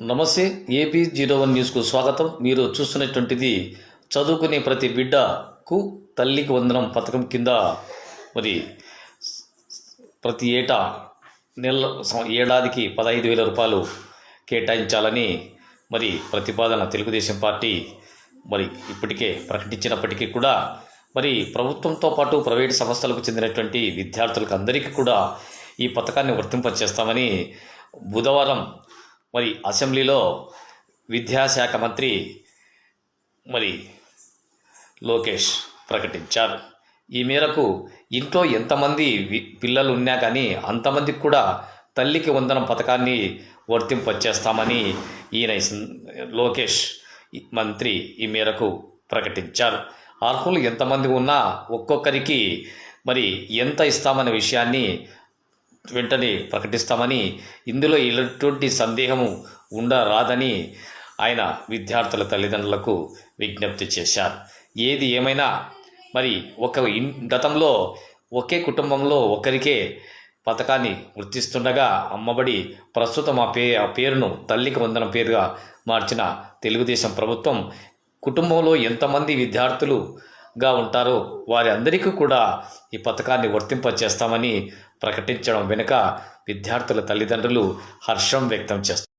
నమస్తే AP zero one న్యూస్కు స్వాగతం. మీరు చూస్తున్నటువంటిది చదువుకునే ప్రతి బిడ్డకు తల్లికి వందనం పథకం కింద మరి ప్రతి ఏటా నెల ఏడాదికి పదహైదు వేల రూపాయలు కేటాయించాలని మరి ప్రతిపాదన తెలుగుదేశం పార్టీ మరి ఇప్పటికే ప్రకటించినప్పటికీ కూడా మరి ప్రభుత్వంతో పాటు ప్రైవేటు సంస్థలకు చెందినటువంటి విద్యార్థులకు అందరికీ కూడా ఈ పథకాన్ని వర్తింపచేస్తామని బుధవారం మరి అసెంబ్లీలో విద్యాశాఖ మంత్రి మరి లోకేష్ ప్రకటించారు. ఈ మేరకు ఇంట్లో ఎంతమంది పిల్లలు ఉన్నా కానీ అంతమందికి కూడా తల్లికి వందనం పథకాన్ని వర్తింపచేస్తామని ఈయన లోకేష్ మంత్రి ఈ మేరకు ప్రకటించారు. అర్హులు ఎంతమంది ఉన్నా ఒక్కొక్కరికి మరి ఎంత ఇస్తామనే విషయాన్ని వెంటనే ప్రకటిస్తామని ఇందులో ఎటువంటి సందేహము ఉండరాదని ఆయన విద్యార్థుల తల్లిదండ్రులకు విజ్ఞప్తి చేశారు. ఏది ఏమైనా మరి ఒక గతంలో ఒకే కుటుంబంలో ఒకరికే పథకాన్ని గుర్తిస్తుండగా అమ్మబడి ప్రస్తుతం ఆ పే ఆ పేరును తల్లికి వందన పేరుగా మార్చిన తెలుగుదేశం ప్రభుత్వం కుటుంబంలో ఎంతమంది విద్యార్థులుగా ఉంటారో వారి అందరికీ కూడా ఈ పథకాన్ని వర్తింపచేస్తామని ప్రకటించడం వెనుక విద్యార్థుల తల్లిదండ్రులు హర్షం వ్యక్తం చేస్తారు